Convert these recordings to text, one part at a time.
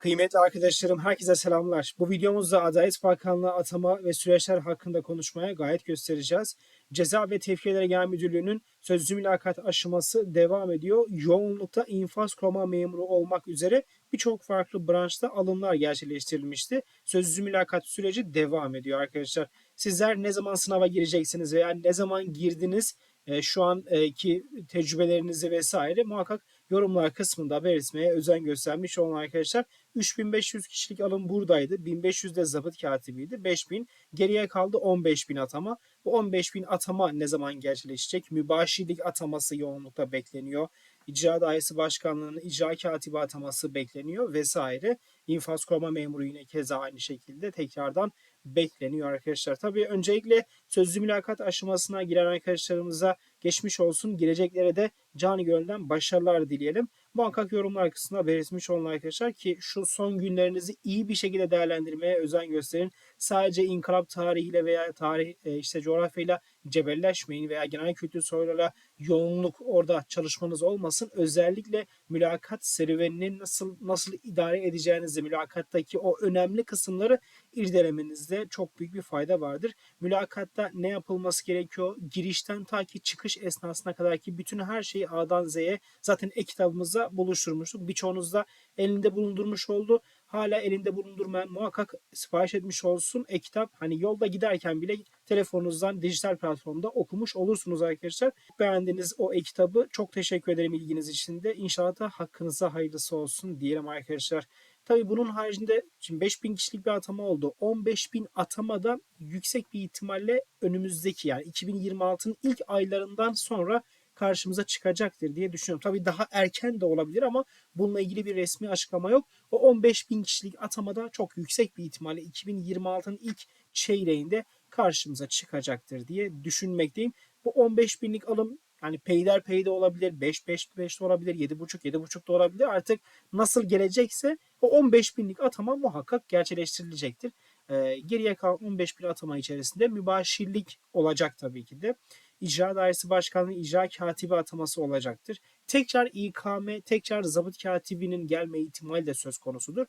Kıymetli arkadaşlarım, herkese selamlar. Bu videomuzda Adalet Bakanlığı atama ve süreçler hakkında konuşmaya gayet göstereceğiz. Ceza ve Tevkiyelere Genel Müdürlüğü'nün sözlü mülakat aşaması devam ediyor. Yoğunlukta infaz kurma memuru olmak üzere birçok farklı branşta alımlar gerçekleştirilmişti. Sözlü mülakat süreci devam ediyor arkadaşlar. Sizler ne zaman sınava gireceksiniz veya ne zaman girdiniz e, şu anki tecrübelerinizi vesaire muhakkak yorumlar kısmında belirtmeye özen göstermiş olun arkadaşlar. 3500 kişilik alım buradaydı. 1500 de zabıt katibiydi. 5000 geriye kaldı 15000 atama. Bu 15000 atama ne zaman gerçekleşecek? Mübaşirlik ataması yoğunlukta bekleniyor. İcra Dairesi Başkanlığı'nın icra katibi ataması bekleniyor vesaire. İnfaz koruma memuru yine keza aynı şekilde tekrardan bekleniyor arkadaşlar. Tabii öncelikle sözlü mülakat aşamasına giren arkadaşlarımıza geçmiş olsun. Gireceklere de canı gönülden başarılar dileyelim. Muhakkak yorumlar kısmına belirtmiş olun arkadaşlar ki şu son günlerinizi iyi bir şekilde değerlendirmeye özen gösterin. Sadece inkılap tarihiyle veya tarih e, işte coğrafyayla cebelleşmeyin veya genel kültür soruyla yoğunluk orada çalışmanız olmasın. Özellikle mülakat serüvenini nasıl nasıl idare edeceğinizi, mülakattaki o önemli kısımları irdelemenizde çok büyük bir fayda vardır. Mülakatta ne yapılması gerekiyor? Girişten ta ki çıkış esnasına kadar ki bütün her şeyi A'dan Z'ye zaten e-kitabımızda buluşturmuştuk. Birçoğunuz da elinde bulundurmuş oldu. Hala elinde bulundurmayan muhakkak sipariş etmiş olsun. E-kitap hani yolda giderken bile telefonunuzdan dijital platformda okumuş olursunuz arkadaşlar. Beğendiğiniz o e-kitabı çok teşekkür ederim ilginiz için de. İnşallah da hakkınıza hayırlısı olsun diyelim arkadaşlar. Tabii bunun haricinde şimdi 5000 kişilik bir atama oldu. 15.000 atamada yüksek bir ihtimalle önümüzdeki yani 2026'nın ilk aylarından sonra karşımıza çıkacaktır diye düşünüyorum. Tabii daha erken de olabilir ama bununla ilgili bir resmi açıklama yok. O 15 bin kişilik atamada çok yüksek bir ihtimalle 2026'nın ilk çeyreğinde karşımıza çıkacaktır diye düşünmekteyim. Bu 15 binlik alım yani peyder de olabilir, 5 5 5 de olabilir, 7,5 7,5 da olabilir. Artık nasıl gelecekse o 15 binlik atama muhakkak gerçekleştirilecektir. Ee, geriye kalan 15 bin atama içerisinde mübaşirlik olacak tabii ki de. İcra Dairesi Başkanlığı icra katibi ataması olacaktır. Tekrar İKM, tekrar zabıt katibinin gelme ihtimali de söz konusudur.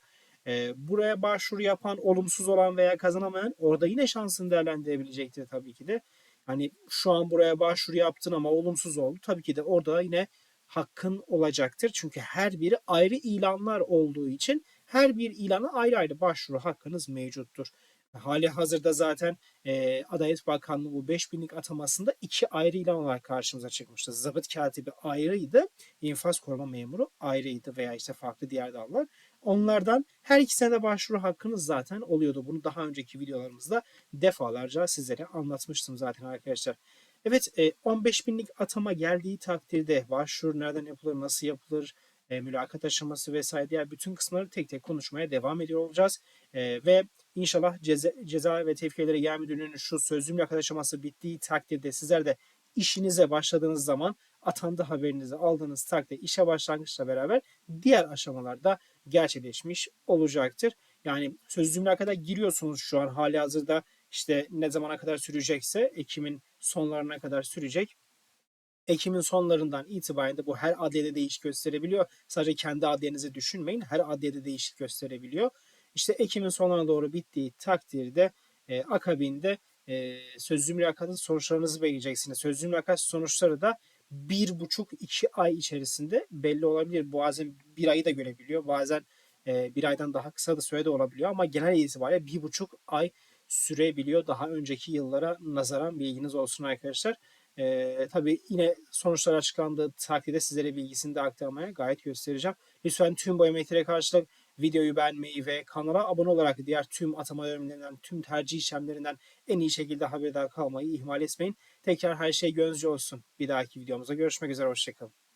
Ee, buraya başvuru yapan, olumsuz olan veya kazanamayan orada yine şansını değerlendirebilecektir tabii ki de. Hani şu an buraya başvuru yaptın ama olumsuz oldu. Tabii ki de orada yine hakkın olacaktır. Çünkü her biri ayrı ilanlar olduğu için her bir ilana ayrı ayrı başvuru hakkınız mevcuttur. Hali hazırda zaten e, Adalet Bakanlığı bu 5000'lik atamasında iki ayrı ilan olarak karşımıza çıkmıştı. Zabıt katibi ayrıydı, infaz koruma memuru ayrıydı veya işte farklı diğer dallar. Onlardan her ikisine de başvuru hakkınız zaten oluyordu. Bunu daha önceki videolarımızda defalarca sizlere anlatmıştım zaten arkadaşlar. Evet 15 binlik atama geldiği takdirde başvuru nereden yapılır, nasıl yapılır, e, mülakat aşaması vesaire diğer bütün kısımları tek tek konuşmaya devam ediyor olacağız. E, ve inşallah ceza, ceza ve tevkiyelere genel müdürlüğünün şu sözlü mülakat aşaması bittiği takdirde sizler de işinize başladığınız zaman atandı haberinizi aldığınız takdirde işe başlangıçla beraber diğer aşamalarda gerçekleşmiş olacaktır. Yani sözlü mülakata giriyorsunuz şu an hali hazırda işte ne zamana kadar sürecekse Ekim'in sonlarına kadar sürecek. Ekim'in sonlarından itibaren de bu her adliyede değiş gösterebiliyor. Sadece kendi adliyenizi düşünmeyin. Her adliyede değişik gösterebiliyor. İşte Ekim'in sonlarına doğru bittiği takdirde e, akabinde e, sözlü mülakatın sonuçlarınızı bekleyeceksiniz. Sözlü mülakat sonuçları da bir buçuk iki ay içerisinde belli olabilir. Bazen bir ayı da görebiliyor. Bazen e, bir aydan daha kısa da sürede olabiliyor ama genel itibariyle bir buçuk ay sürebiliyor. Daha önceki yıllara nazaran bilginiz olsun arkadaşlar. Ee, tabii yine sonuçlar açıklandığı takdirde sizlere bilgisini de aktarmaya gayet göstereceğim. Lütfen tüm bu emeklere karşılık videoyu beğenmeyi ve kanala abone olarak diğer tüm atama yöntemlerinden, tüm tercih işlemlerinden en iyi şekilde haberdar kalmayı ihmal etmeyin. Tekrar her şey gönlünüzce olsun. Bir dahaki videomuzda görüşmek üzere. Hoşçakalın.